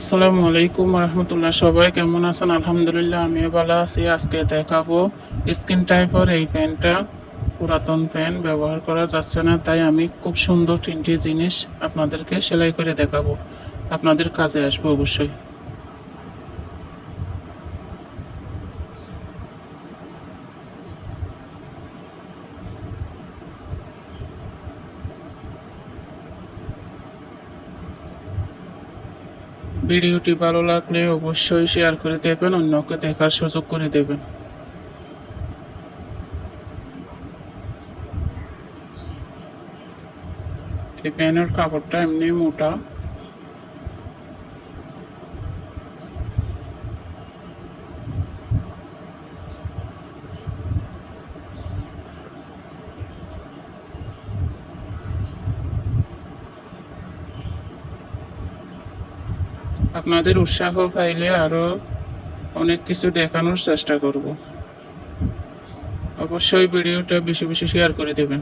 আসসালামু আলাইকুম রহমতুল্লাহ, সবাই কেমন আছেন? আলহামদুলিল্লাহ, আমিও ভালো আছি। আজকে দেখাবো স্কিন টাইপের এই প্যান্টটা পুরাতন প্যান্ট ব্যবহার করা যাচ্ছে না, তাই আমি খুব সুন্দর তিনটি জিনিস আপনাদেরকে সেলাই করে দেখাবো। আপনাদের কাজে আসব অবশ্যই। ভিডিওটি ভালো লাগলে অবশ্যই শেয়ার করে দেবেন, অন্যকে দেখার সুযোগ করে দেবেন। এই প্যানের কাপড়টা এমনি মোটা। আপনাদের উৎসাহ পাইলে আরও অনেক কিছু দেখানোর চেষ্টা করব। অবশ্যই ভিডিওটা বেশি বেশি শেয়ার করে দেবেন।